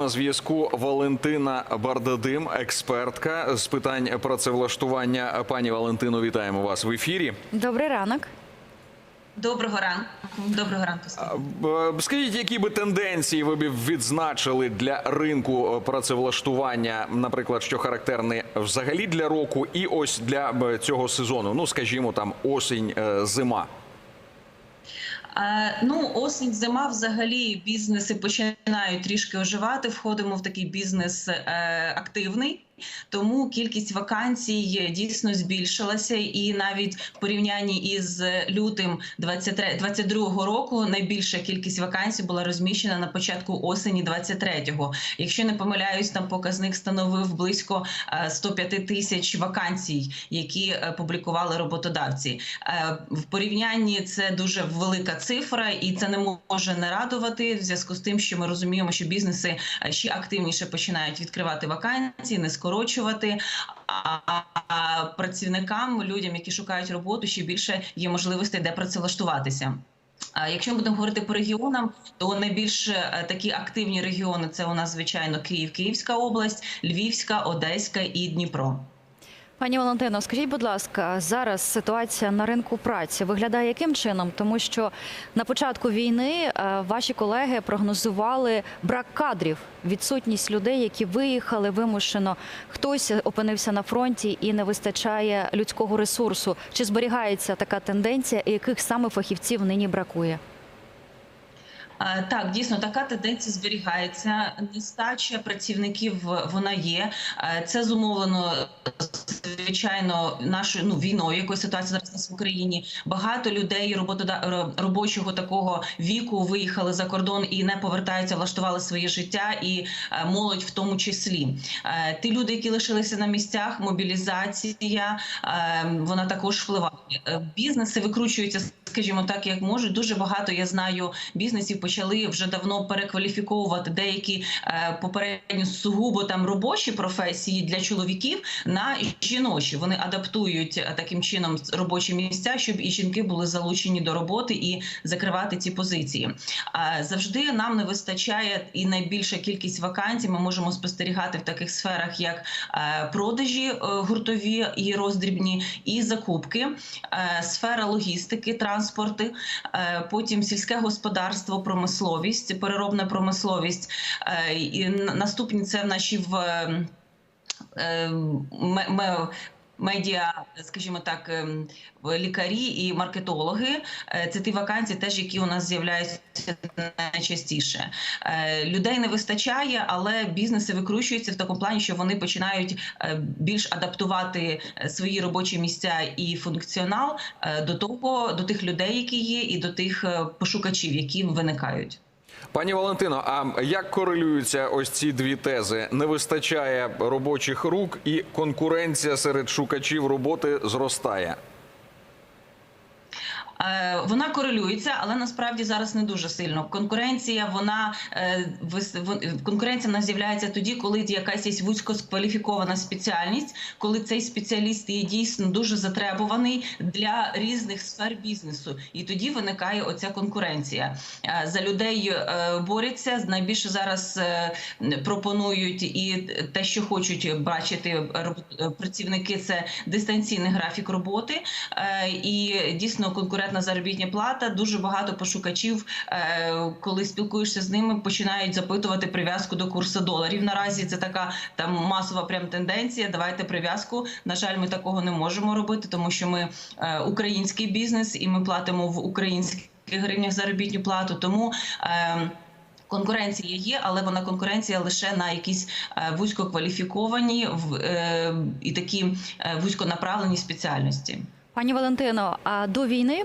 На зв'язку Валентина Бардадим, експертка з питань працевлаштування. Пані Валентино, вітаємо вас в ефірі. Добрий ранок. Доброго ранку. Доброго ранку. Скажіть, які би тенденції ви б відзначили для ринку е, працевлаштування, наприклад, що характерне взагалі для року, і ось для цього сезону? Ну, скажімо, там осінь, е, зима. Ну, осінь, зима, взагалі бізнеси починають трішки оживати. Входимо в такий бізнес е, активний. Тому кількість вакансій дійсно збільшилася, і навіть в порівнянні із лютим 2022 року найбільша кількість вакансій була розміщена на початку осені 23-го. Якщо не помиляюсь, там показник становив близько е, 105 тисяч вакансій, які е, публікували роботодавці. Е, В порівнянні це дуже велика цифра, і це не може не радувати в зв'язку з тим, що ми розуміємо, що бізнеси е, ще активніше починають відкривати вакансії, не скорочувати. А працівникам, людям, які шукають роботу, ще більше є можливостей, де працевлаштуватися. Якщо ми будемо говорити по регіонам, то найбільш е, такі активні регіони це у нас звичайно Київ, Київська область, Львівська, Одеська і Дніпро. Пані Валентино, скажіть, будь ласка, зараз ситуація на ринку праці виглядає яким чином? Тому що на початку війни е, ваші колеги прогнозували брак кадрів, відсутність людей, які виїхали вимушено. Хтось опинився на фронті і не вистачає людського ресурсу. Чи зберігається така тенденція, і яких саме фахівців нині бракує? Так, дійсно така тенденція зберігається. Нестача працівників вона є. Це зумовлено звичайно нашою ну війною, якою ситуація зараз в Україні. Багато людей роботода робочого такого віку виїхали за кордон і не повертаються, влаштували своє життя, і е, молодь в тому числі. Е, Ті люди, які лишилися на місцях, мобілізація е, вона також впливає. Бізнеси викручуються, скажімо так, як можуть. Дуже багато я знаю бізнесів почали вже давно перекваліфіковувати деякі попередньо сугубо там робочі професії для чоловіків на жіночі. Вони адаптують е, таким чином робочі місця, щоб і жінки були залучені до роботи і закривати ці позиції. Завжди нам не вистачає і найбільша кількість вакансій. Ми можемо спостерігати в таких сферах, як е, продажі е, гуртові і роздрібні, і закупки, сфера логістики, транспорти, потім сільське господарство, промисловість, переробна промисловість. І наступні це наші в медіа, скажімо так, ем, лікарі і маркетологи. Е, Це ті вакансії, теж які у нас з'являються найчастіше. Е, Людей не вистачає, але бізнеси викручуються в такому плані, що вони починають е, більш адаптувати свої робочі місця і функціонал до того, до тих людей, які є, і до тих пошукачів, які виникають. Пані Валентино, а як корелюються ось ці дві тези? Не вистачає робочих рук, і конкуренція серед шукачів роботи зростає. Е, Вона корелюється, але насправді зараз не дуже сильно. Конкуренція вона е, конкуренція в нас з'являється тоді, коли якась є вузькокваліфікована спеціальність, коли цей спеціаліст є дійсно дуже затребуваний для різних сфер бізнесу, і тоді виникає оця конкуренція. Е, За людей борються найбільше зараз пропонують і те, що хочуть бачити працівники, це дистанційний графік роботи. І дійсно конкурентна заробітня плата. Дуже багато пошукачів, е, коли спілкуєшся з ними, починають запитувати прив'язку до курсу доларів. Наразі це така там масова прям тенденція. Давайте прив'язку. На жаль, ми такого не можемо робити, тому що ми е, український бізнес і ми платимо в українських гривнях заробітну плату. Тому е, Конкуренція є, але вона конкуренція лише на якісь вузькокваліфіковані в- і такі вузьконаправлені спеціальності. Пані Валентино, а до війни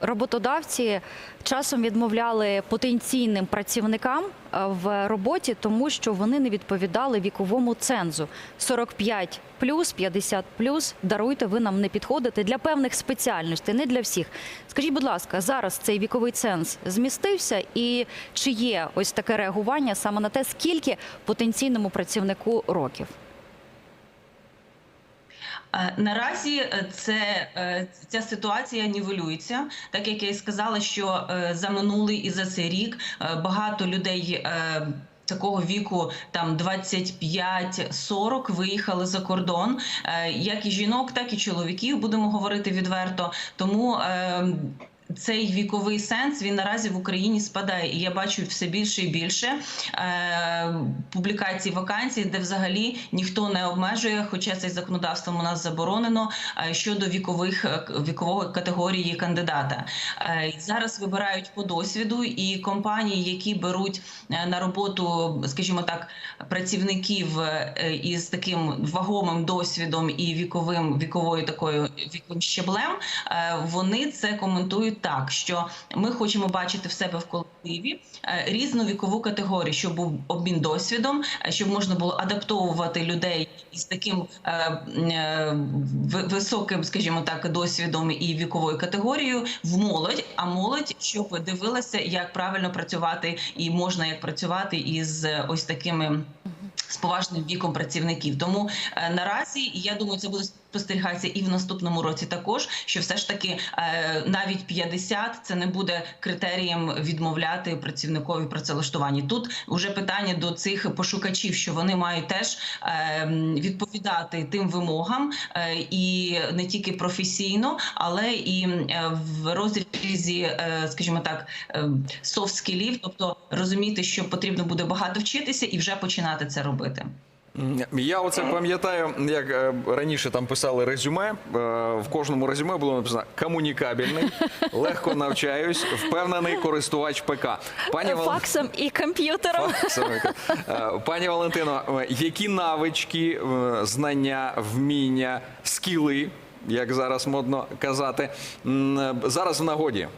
роботодавці часом відмовляли потенційним працівникам е, в роботі, тому що вони не відповідали віковому цензу 45 плюс, 50 плюс. Даруйте, ви нам не підходите для певних спеціальностей, не для всіх. Скажіть, будь ласка, зараз цей віковий ценз змістився, і чи є ось таке реагування саме на те, скільки потенційному працівнику років? Е, Наразі е, це е, ця ситуація нівелюється, так як я і сказала, що за минулий і за цей рік багато людей. Такого віку там 25-40 виїхали за кордон, як і жінок, так і чоловіків. Будемо говорити відверто. Тому е, цей віковий сенс він наразі в Україні спадає, і я бачу все більше і більше е, публікацій вакансій, де взагалі ніхто не обмежує, хоча це законодавством у нас заборонено е, щодо вікових е, вікової категорії кандидата. Е, зараз вибирають по досвіду, і компанії, які беруть е, на роботу, скажімо так, працівників е, із таким вагомим досвідом і віковим віковою такою віковим щеблем, е, вони це коментують так, що ми хочемо бачити в себе в колективі е, різну вікову категорію, щоб був обмін досвідом, е, щоб можна було адаптовувати людей із таким е, ви- високим, скажімо так, досвідом і віковою категорією в молодь. А молодь щоб дивилася, як правильно працювати, і можна як працювати із ось такими з поважним віком працівників. Тому наразі я думаю, це буде спостерігатися і в наступному році також. Що все ж таки е, навіть 50 – це не буде критерієм відмовляти працівникові працевлаштуванні. Тут вже питання до цих пошукачів, що вони мають теж е, відповідати тим вимогам е, і не тільки професійно, але і в розрізі, скажімо так, софт скілів, тобто розуміти, що потрібно буде багато вчитися і вже починати це робити. Я оце пам'ятаю, як е, раніше там писали резюме. е, В кожному резюме було написано комунікабельний, легко навчаюсь, впевнений користувач ПК. Пані Вал- Факсом і комп'ютером. Е, Пані Валентино, які навички, знання, вміння, скіли, як зараз модно казати, зараз в нагоді?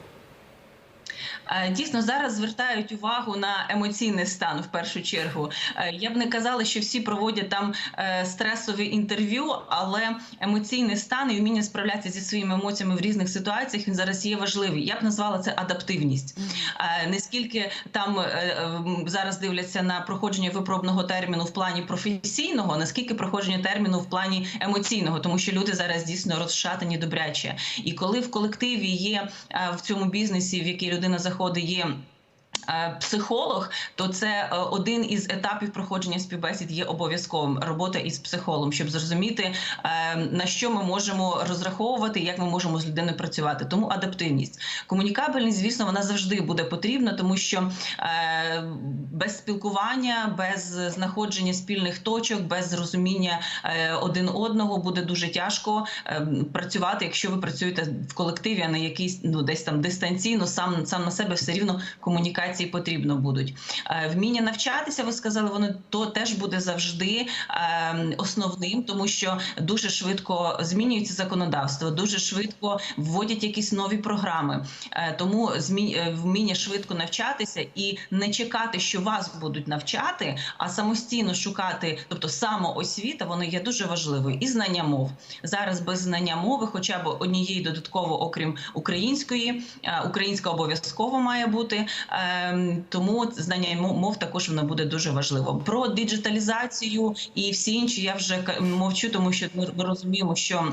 Е, Дійсно, зараз звертають увагу на емоційний стан в першу чергу. Е, Я б не казала, що всі проводять там е, стресові інтерв'ю, але емоційний стан і вміння справлятися зі своїми емоціями в різних ситуаціях він зараз є важливий. Я б назвала це адаптивність. Е, Не скільки там зараз дивляться на проходження випробного терміну в плані професійного, наскільки проходження терміну в плані емоційного, тому що люди зараз дійсно розшатані добряче. І коли в колективі є в цьому бізнесі, в який людина заходить, є. Е, Психолог, то це е, один із етапів проходження співбесід є обов'язковим робота із психологом, щоб зрозуміти е, на що ми можемо розраховувати, як ми можемо з людиною працювати. Тому адаптивність, комунікабельність, звісно, вона завжди буде потрібна, тому що без спілкування, без знаходження спільних точок, без розуміння е, один одного буде дуже тяжко працювати, якщо ви працюєте в колективі, а не якийсь ну десь там дистанційно, сам сам на себе все рівно комунікації потрібно будуть. Е, Вміння навчатися, ви сказали, воно то теж буде завжди е, основним, тому що дуже швидко змінюється законодавство, дуже швидко вводять якісь нові програми. Е, Тому вміння швидко навчатися і не чекати, що вас будуть навчати, а самостійно шукати, тобто самоосвіта, воно є дуже важливою. І знання мов зараз без знання мови, хоча б однієї додатково, окрім української, українська обов'язково має бути. Ем, Тому знання мо- мов також воно буде дуже важливо. Про диджиталізацію і всі інші я вже мовчу, тому що ми розуміємо, що.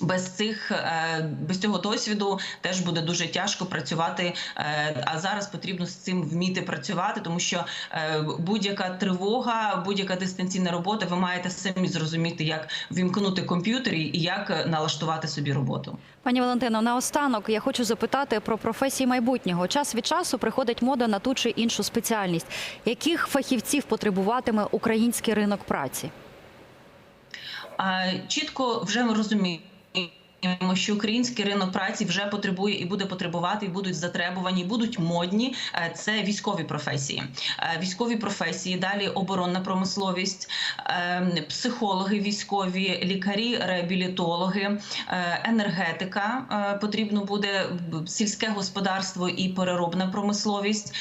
Без цих е, без цього досвіду теж буде дуже тяжко працювати. е, А зараз потрібно з цим вміти працювати, тому що е, будь-яка тривога, будь-яка дистанційна робота, ви маєте самі зрозуміти, як вімкнути комп'ютер і як налаштувати собі роботу. Пані Валентино, наостанок я хочу запитати про професії майбутнього. Час від часу приходить мода на ту чи іншу спеціальність. Яких фахівців потребуватиме український ринок праці? Чітко вже ми розуміємо. Що український ринок праці вже потребує і буде потребувати, і будуть затребувані, і будуть модні. Е, Це військові професії, Е, військові професії. Далі оборонна промисловість, е, психологи, військові, лікарі, реабілітологи, енергетика. Потрібно буде сільське господарство і переробна промисловість,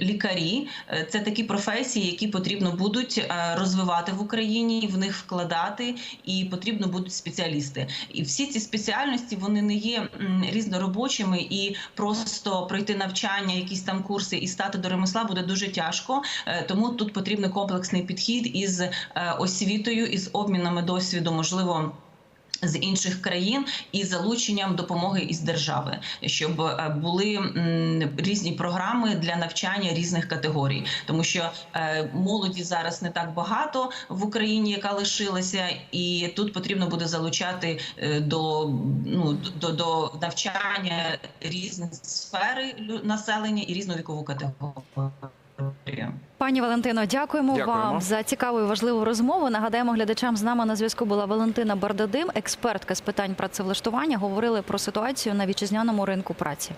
лікарі. Це такі професії, які потрібно будуть розвивати в Україні, в них вкладати, і потрібно будуть спеціалісти. І всі ці спеціальності вони не є різноробочими, і просто пройти навчання, якісь там курси і стати до ремесла буде дуже тяжко. Е, Тому тут потрібен комплексний підхід із е, освітою, із обмінами досвіду, можливо. З інших країн і залученням допомоги із держави, щоб е, були різні програми для навчання різних категорій, тому що е, молоді зараз не так багато в Україні, яка лишилася, і тут потрібно буде залучати е, до ну до, до навчання різні сфери населення і різну вікову категорію. Пані Валентино, дякуємо, Дякуємо. вам за цікаву і важливу розмову. Нагадаємо глядачам, з нами на зв'язку була Валентина Бардадим, експертка з питань працевлаштування. Говорили про ситуацію на вітчизняному ринку праці.